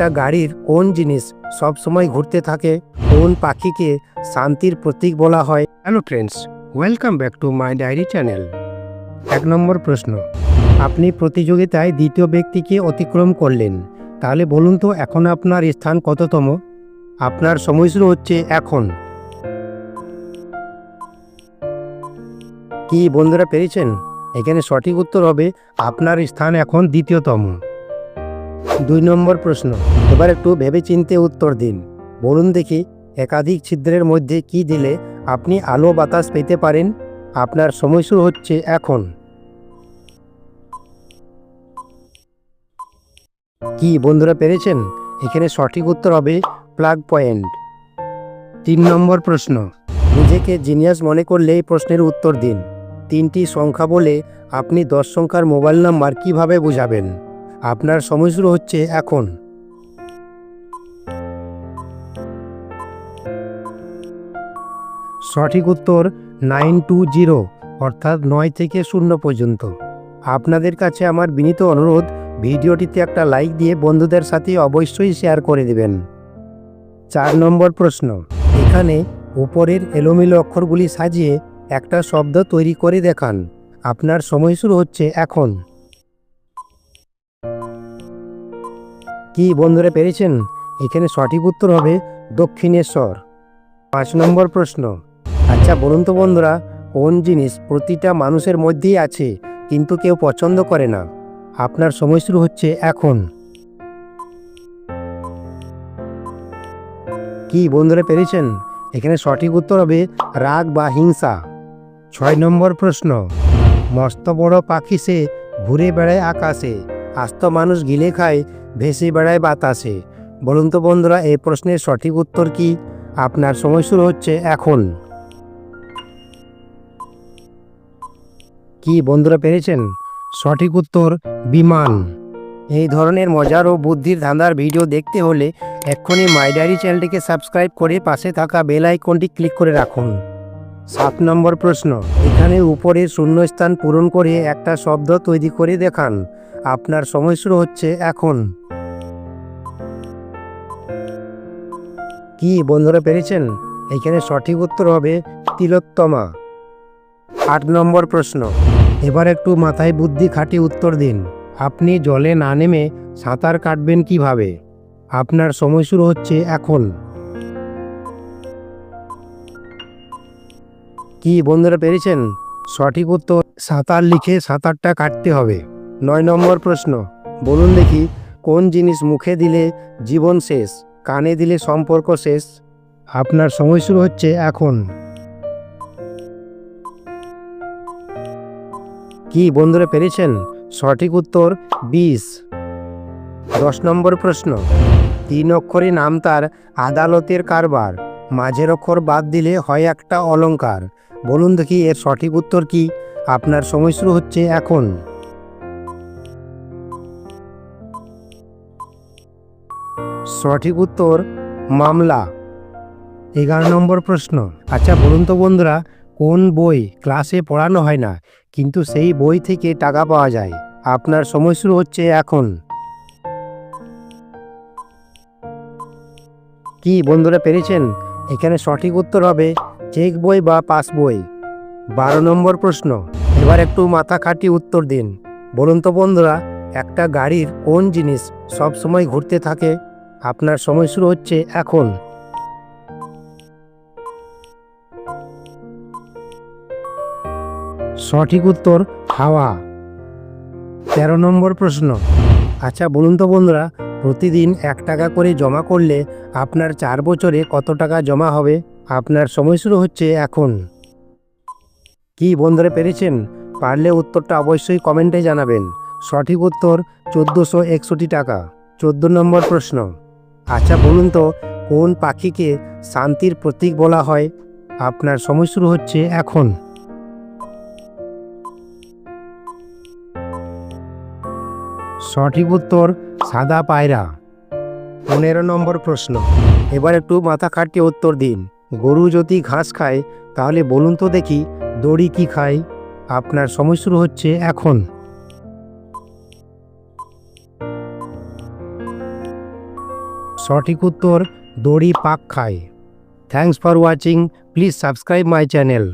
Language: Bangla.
একটা গাড়ির কোন জিনিস সব সময় ঘুরতে থাকে, কোন পাখিকে শান্তির প্রতীক বলা হয়। Hello friends welcome back to my diary channel এক নম্বর প্রশ্ন, আপনি প্রতিযোগিতায় দ্বিতীয় ব্যক্তিকে অতিক্রম করলেন, তাহলে বলুন তো এখন আপনার স্থান কততম? আপনার সময় শুরু হচ্ছে এখন। কি বন্ধুরা পেরেছেন? এখানে সঠিক উত্তর হবে, আপনার স্থান এখন দ্বিতীয়তম। দুই নম্বর প্রশ্ন। এবার একটু ভেবেচিন্তে উত্তর দিন। বলুন দেখি, একাধিক ছিদ্রের মধ্যে কি দিলে আপনি আলো বাতাস পেতে পারেন? আপনার সময় শুরু হচ্ছে এখন। কি, বন্ধুরা পেরেছেন? এখানে সঠিক উত্তর হবে প্লাগ পয়েন্ট। তিন নম্বর প্রশ্ন। নিজেকে জিনিয়াস মনে করলে এই প্রশ্নের উত্তর দিন। তিনটি সংখ্যা বলে আপনি দশ সংখ্যার মোবাইল নাম্বার কীভাবে বোঝাবেন? আপনার সময় শুরু হচ্ছে এখন। সঠিক উত্তর নাইন টু জিরো, অর্থাৎ নয় থেকে শূন্য পর্যন্ত। আপনাদের কাছে আমার বিনীত অনুরোধ, ভিডিওটিতে একটা লাইক দিয়ে বন্ধুদের সাথে অবশ্যই শেয়ার করে দেবেন। চার নম্বর প্রশ্ন, এখানে উপরের এলোমেলো অক্ষরগুলি সাজিয়ে একটা শব্দ তৈরি করে দেখান। আপনার সময় শুরু হচ্ছে এখন। কি বন্ধুরা পেরেছেন? এখানে সঠিক উত্তর হবে দক্ষিণেশ্বর। পাঁচ নম্বর প্রশ্ন। আচ্ছা বলুন তো বন্ধুরা, কোন জিনিস প্রতিটা মানুষের মধ্যেই আছে, কিন্তু কেউ পছন্দ করে না? আপনার সময় শুরু হচ্ছে এখন। কি বন্ধুরা পেরেছেন? এখানে সঠিক উত্তর হবে রাগ বা হিংসা। ছয় নম্বর প্রশ্ন। মস্ত বড় পাখি সে ঘুরে বেড়ায় আকাশে। আস্ত মানুষ গিলে খায়, ভেসে বেড়ায় বাতাসে। বলুন তো বন্ধুরা, এই প্রশ্নের সঠিক উত্তর কি? আপনার সময় শুরু হচ্ছে এখন। কি বন্ধুরা পেরেছেন? সঠিক উত্তর, বিমান। এই ধরনের মজার ও বুদ্ধির ধাঁধার ভিডিও দেখতে হলে এক্ষুনি মাই ডায়েরি চ্যানেলটিকে সাবস্ক্রাইব করে পাশে থাকা বেল আইকনটি ক্লিক করে রাখুন। সাত নম্বর প্রশ্ন, এখানে উপরে শূন্যস্থান পূরণ করে একটা শব্দ তৈরি করে দেখান। আপনার সময় শুরু হচ্ছে এখন। কি, বন্ধুরা পেরেছেন? এখানে সঠিক উত্তর হবে তিলোত্তমা। আট নম্বর প্রশ্ন। এবার একটু মাথায় বুদ্ধি খাটিয়ে উত্তর দিন। আপনি জলে না নেমে সাঁতার কাটবেন কীভাবে? আপনার সময় শুরু হচ্ছে এখন। কি, বন্ধুরা পেরেছেন? সঠিক উত্তর, সাঁতার লিখে সাঁতারটা কাটতে হবে। নয় নম্বর প্রশ্ন। বলুন দেখি, কোন জিনিস মুখে দিলে জীবন শেষ, কানে দিলে সম্পর্ক শেষ? আপনার সময় শুরু হচ্ছে এখন। কি বন্ধুরা পেরেছেন? সঠিক উত্তর বিষ দশ নম্বর প্রশ্ন। তিন অক্ষরে নাম তার আদালতের কারবার, মাঝের অক্ষর বাদ দিলে হয় একটা অলঙ্কার বলুন দেখি এর সঠিক উত্তর কি? আপনার সময় শুরু হচ্ছে এখন। সঠিক উত্তর মামলা। এগারো নম্বর প্রশ্ন। আচ্ছা বলুন তো বন্ধুরা, কোন বই ক্লাসে পড়ানো হয় না, কিন্তু সেই বই থেকে টাকা পাওয়া যায়? আপনার সময় শুরু হচ্ছে এখন। কি, বন্ধুরা পেরেছেন? এখানে সঠিক উত্তর হবে চেক বই বা পাস বই। বারো নম্বর প্রশ্ন। এবার একটু মাথা খাটিয়ে উত্তর দিন। বলুন তো বন্ধুরা, একটা গাড়ির কোন জিনিস সব সময় ঘুরতে থাকে? আপনার সময় শুরু হচ্ছে এখন। সঠিক উত্তর, হাওয়া। তেরো নম্বর প্রশ্ন। আচ্ছা বলুন তো বন্ধুরা, প্রতিদিন এক টাকা করে জমা করলে আপনার চার বছরে কত টাকা জমা হবে? আপনার সময় শুরু হচ্ছে এখন। কি বন্ধুরা পেরেছেন? পারলে উত্তরটা অবশ্যই কমেন্টে জানাবেন। সঠিক উত্তর, চোদ্দোশো একষট্টি টাকা। চোদ্দ নম্বর প্রশ্ন। আচ্ছা বলুন তো, কোন পাখিকে শান্তির প্রতীক বলা হয়? আপনার সময় শুরু হচ্ছে এখন। সঠিক উত্তর, সাদা পায়রা। পনেরো নম্বর প্রশ্ন। এবার একটু মাথা খাটিয়ে উত্তর দিন। গরু যদি ঘাস খায়, তাহলে বলুন তো দেখি দড়ি কি খায়? আপনার সময় শুরু হচ্ছে এখন। সঠিক উত্তর দড়ি পাক খায়। Thanks for watching please subscribe my channel